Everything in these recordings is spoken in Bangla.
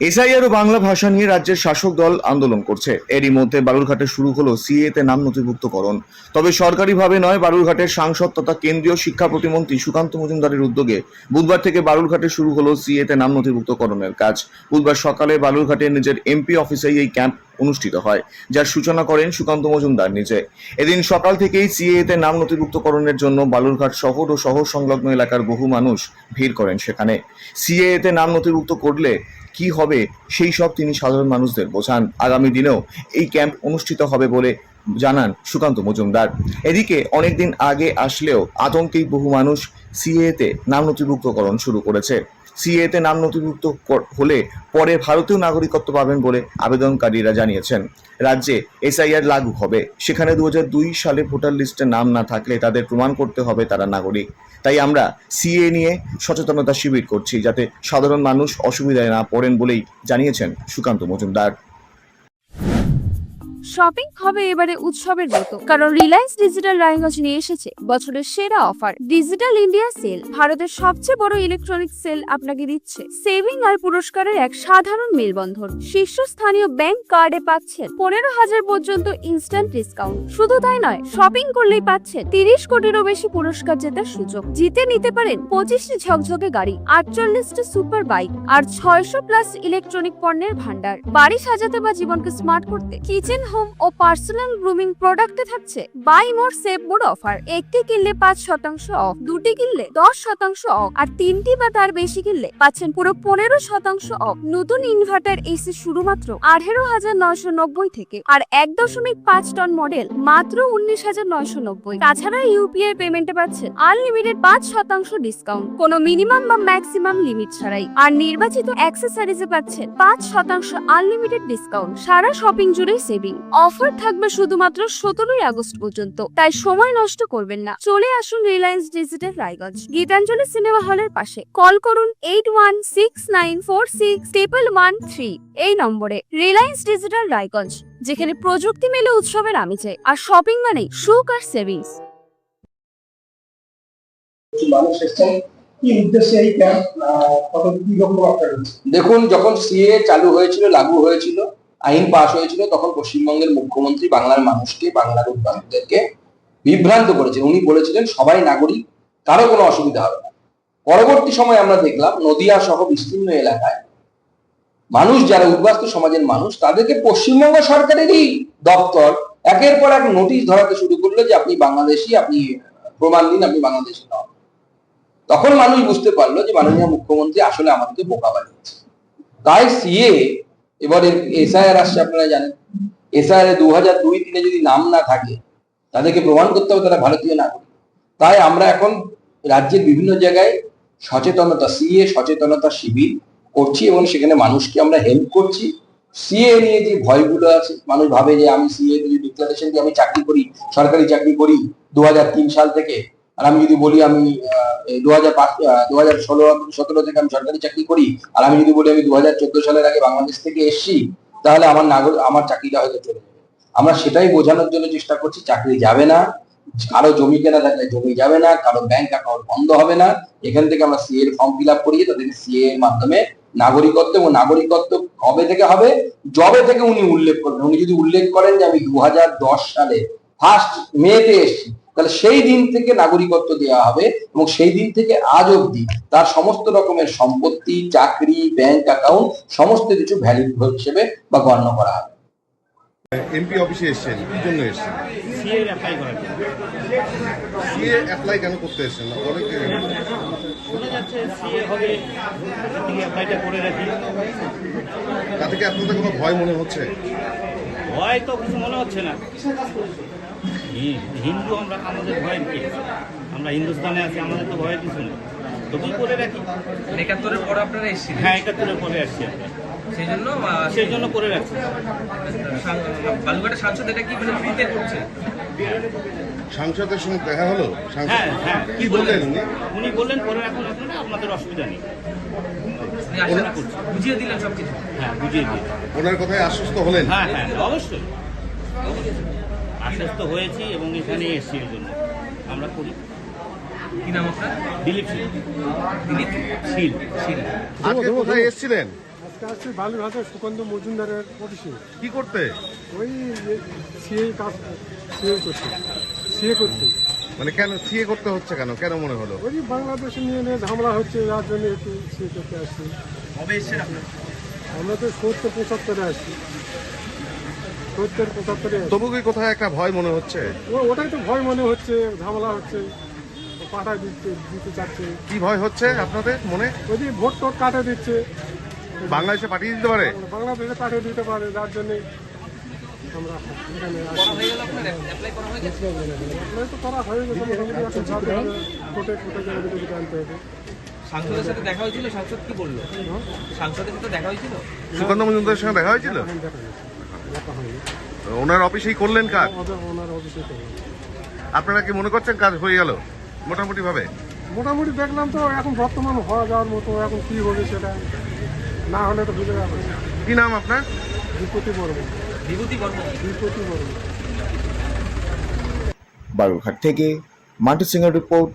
এসআইআর ও বাংলা ভাষা নিয়ে রাজ্যের শাসক দল আন্দোলন করছে। এরই মধ্যে বালুরঘাটে শুরু হলো সিএতে নাম নথিভুক্তকরণ। তবে সরকারিভাবে নয়, বালুরঘাটের সাংসদ তথা কেন্দ্রীয় শিক্ষা প্রতিমন্ত্রী সুকান্ত মজুমদারের উদ্যোগে বুধবার থেকে বালুরঘাটে শুরু হলো সিএতে নাম নথিভুক্তকরণের কাজ। বুধবার সকালে বালুরঘাটে নিজের এমপি অফিসেই এই ক্যাম্প অনুষ্ঠিত হয়, যার সূচনা করেন সুকান্ত মজুমদার নিজে। এদিন সকাল থেকেই সিএতে নাম নথিভুক্তকরণের জন্য বালুরঘাট শহর ও শহর সংলগ্ন এলাকার বহু মানুষ ভিড় করেন সেখানে। সিএতে নাম নথিভুক্ত করলে কি হবে, সেই সব তিনি সাধারণ মানুষদের বোঝান। আগামী দিনেও এই ক্যাম্প অনুষ্ঠিত হবে বলে জানান সুকান্ত মজুমদার। এদিকে অনেকদিন আগে আসলেও আতঙ্কেই বহু মানুষ সিএতে নাম নথিভুক্তকরণ শুরু করেছে। সিএতে নাম নথিভুক্ত হলে পরে ভারতীয় নাগরিকত্ব পাবেন বলে আবেদনকারীরা জানিয়েছেন। রাজ্যে এসআইআর লাগু হবে। সেখানে দু হাজার দুই সালে ভোটার লিস্টে নাম না থাকলে তাদের প্রমাণ করতে হবে তারা নাগরিক। তাই আমরা সিএ নিয়ে সচেতনতা শিবির করছি যাতে সাধারণ মানুষ অসুবিধায় না পড়েন বলেই জানিয়েছেন সুকান্ত মজুমদার। শপিং হবে এবারে উৎসবের মতো। কারণ রিলায়েন্স ডিজিটাল রায়গঞ্জ নিয়ে এসেছে বছরের সেরা অফার ডিজিটাল ইন্ডিয়া সেল ভারতের সবচেয়ে বড় ইলেকট্রনিক সেল আপনাকে দিচ্ছে। সেভিং আর পুরস্কারের এক সাধারণ মেলবন্ধন। শীর্ষস্থানীয় ব্যাংক কার্ডে পাচ্ছেন পনেরো হাজার পর্যন্ত ইনস্ট্যান্ট ডিসকাউন্ট শুধু তাই নয় শপিং করলেই পাচ্ছেন তিরিশ কোটিরও বেশি পুরস্কার জেতার সুযোগ। জিতে নিতে পারেন পঁচিশটি ঝকঝকে গাড়ি, আটচল্লিশটি সুপার বাইক আর ছয়শো প্লাস ইলেকট্রনিক পণ্যের ভান্ডার বাড়ি সাজাতে বা জীবনকে স্মার্ট করতে কিচেন হোম ও পার্সোনাল গ্রুমিং প্রোডাক্টে থাকছে buy more save more offer. একটি কিনলে পাঁচ শতাংশ অফ, দুটি কিনলে দশ শতাংশ অফ, আর তিনটি বা তার বেশি কিনলে পাচ্ছেন পুরো পনেরো শতাংশ অফ। নতুন ইনভার্টার এসি শুধুমাত্র আঠেরো হাজার নয়শো নব্বই থেকে, আর এক দশমিক পাঁচ টন মডেল মাত্র উনিশ হাজার নয়শো নব্বই। তাছাড়া ইউপিআই পেমেন্টে পাচ্ছেন আনলিমিটেড পাঁচ শতাংশ ডিসকাউন্ট, কোনো মিনিমাম বা ম্যাক্সিমাম লিমিট ছাড়াই। আর নির্বাচিত অ্যাক্সেসরিজে পাচ্ছেন পাঁচ শতাংশ আনলিমিটেড ডিসকাউন্ট, সারা শপিং জুড়েই সেভিং। অফার থাকবে শুধুমাত্র সতেরোই আগস্ট পর্যন্ত। তাই সময় নষ্ট করবেন না। চলে আসুন রিলায়েন্স ডিজিটাল রায়গঞ্জ গীতাঞ্জলি সিনেমা হলের পাশে। কল করুন eight one six nine four six triple one three এই নম্বরে রিলায়েন্স ডিজিটাল রায়গঞ্জ যেখানে প্রযুক্তি মেলে উৎসবের আমেজে আর শপিং মানেই সুখ আর সেভিংস দেখুন যখন সিএ চালু হয়েছিল লাগু হয়েছিল আইন পাশ হয়েছিল, তখন পশ্চিমবঙ্গের মুখ্যমন্ত্রী বাংলার মানুষকে, বাংলার উদ্যোগীদেরকে বিভ্রান্ত করেছেন। উনি বলেছিলেন, সবাই নাগরিক, কারও কোনো অসুবিধা হবে না। পরবর্তী সময় আমরা দেখলাম, নদিয়া সহ বিস্তীর্ণ এলাকায় মানুষ, যারা উদ্বাস্ত সমাজের মানুষ, তাদেরকে পশ্চিমবঙ্গ সরকারেরই দপ্তর, একের পর এক নোটিশ ধরাতে শুরু করল যে আপনি বাংলাদেশি, আপনি প্রমাণ দিন, আপনি বাংলাদেশি নন। তখন মানুষ বুঝতে পারল যে মাননীয় মুখ্যমন্ত্রী আসলে আমাদেরকে বোকা বানিয়েছে। তাই সিএ এবারে এসআইআর আসছে, আপনারা জানেন। এসআইআর দু হাজার দুই তিনে যদি নাম না থাকে, তাদেরকে প্রমাণ করতে হবে তারা ভারতীয় নাগরিক। তাই আমরা এখন রাজ্যের বিভিন্ন জায়গায় সচেতনতা, সিএ সচেতনতা শিবির করছি এবং সেখানে মানুষকে আমরা হেল্প করছি। সিএ নিয়ে যে ভয়গুলো আছে, মানুষ ভাবে যে আমি সিএ যদি ডিক্লারেশন দিয়ে আমি চাকরি করি, সরকারি চাকরি করি দু হাজার তিন সাল থেকে। আর আমি যদি বলি আমি দু হাজার পাঁচ দু হাজার ষোলো, সতেরো থেকে আমি সরকারি চাকরি করি, আর আমি যদি বলি আমি দু হাজার চোদ্দ সালের আগে বাংলাদেশ থেকে এসেছি, তাহলে আমার নাগরিক আমার চাকরিটা হয়তো চলে যাবে। আমরা সেটাই বোঝানোর জন্য চেষ্টা করছি, চাকরি যাবে না, কারও জমি কেনা থাকলে জমি যাবে না, কারও ব্যাংক অ্যাকাউন্ট বন্ধ হবে না, এখান থেকে আমরা সিএ এর ফর্ম ফিল আপ করিয়ে তাদেরকে সিএ এর মাধ্যমে নাগরিকত্ব এবং নাগরিকত্ব কবে থেকে হবে জবে থেকে উনি উল্লেখ করবেন। উনি যদি উল্লেখ করেন যে আমি দু হাজার দশ সালে ফার্স্ট মেতে এসেছি তাহলে সেই দিন থেকে নাগরিকত্ব দেওয়া হবে এবং সেই দিন থেকে আজ অবধি তার সমস্ত রকমের সম্পত্তি চাকরি ব্যাংক অ্যাকাউন্ট সমস্ত কিছু ভ্যালিড হিসেবে বা গণ্য করা হবে। এমপি অফিসে এসেছেন কি জন্য এসেছেন? সিএ অ্যাপ্লাই করার জন্য। সিএ অ্যাপ্লাই কেন করতে এসেছেন? অনেক শোনা যাচ্ছে সিএ হবে অ্যাপ্লাইটা করে রাখি। তাতে কি আপনাদের কোনো ভয় মনে হচ্ছে? ভয় তো কিছু মনে হচ্ছে না। হিন্দু আমরা আমাদের ভয়ের কি? আমরা হিন্দুস্তানে আছি আমাদের তো ভয়ের কিছু নেই। তবুই করে রাখি? একাত্তরের পর আপনারা এসেছিলেন। হ্যাঁ একাত্তরের পরে আসছি আমরা। সেই জন্য সেই জন্য করে রাখছি। বালুঘাটের সাংসদ এটা কি মানে ফ্রিতে করছে? সাংসদের সঙ্গে দেখা হলো? হ্যাঁ হ্যাঁ কি বললেন? উনি? উনি বললেন পরে রাখুন আপনারা আপনাদের অসুবিধা নেই। বুঝিয়ে দিলেন সবকিছু। হ্যাঁ বুঝিয়ে দিই ওনার কথায় আশ্বস্ত হলেন? হ্যাঁ হ্যাঁ অবশ্যই। আশ্বস্ত হয়েছি এবং এখানে এসছি এই জন্য। আমরা করি কি নাম আপনার? দিলীপ সিং। দিলীপ শীল শীল আজকে কোথায় এসেছিলেন? আজকে আসছি বালুরঘাটের সুকন্দ মজুমদারের অফিসে কি করতে? ওই সিএ কাজ সিএ করতে সিএ করতে মানে কেন সিএ করতে হচ্ছে কেন? কেন মনে হলো? ওই বাংলাদেশে নিয়ে নিয়ে ঝামেলা হচ্ছে যার জন্য একটু সিএ করতে আসছি। আমরা তো সত্তর পঁচাত্তরে আসছি। সত্তর পঁচাত্তরে। তবু কি কোথায় একটা ভয় মনে হচ্ছে? ও ওটাই তো ভয় মনে হচ্ছে ঝামেলা হচ্ছে পাঠা দিতে দিতে চাচ্ছে। কি ভয় হচ্ছে আপনাদের মনে? ওই যে ভোট টোট কাটে দিচ্ছে। বাংলাদেশে পাঠিয়ে দিতে পারে? বাংলাদেশে কাটে দিতে পারে যার জন্য হয়ে হয়ে হয়ে সাংসদের সাথে দেখা হয়েছিল? সাংসদ কি বলল? সাংসদের সাথে দেখা হয়েছিল? সুকান্ত মজুমদারের সঙ্গে দেখা হয়েছিল? ওনার অফিসেই করলেন কাজ? ওনার আপনারা কি মনে করছেন কাজ হয়ে গেল? মোটামুটি ভাবে মোটামুটি দেখলাম তো এখন বর্তমান হওয়া যাওয়ার মতো এখন কি হবে সেটা না হলে তো বুঝে যাবে। কি নাম আপনার? বিপত্তি পড়ব বিভূতি কর্ম বিপত্তি পড়ব বালুরঘাট থেকে মান্টু সিংহের রিপোর্ট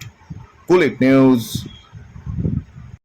কুলিক নিউজ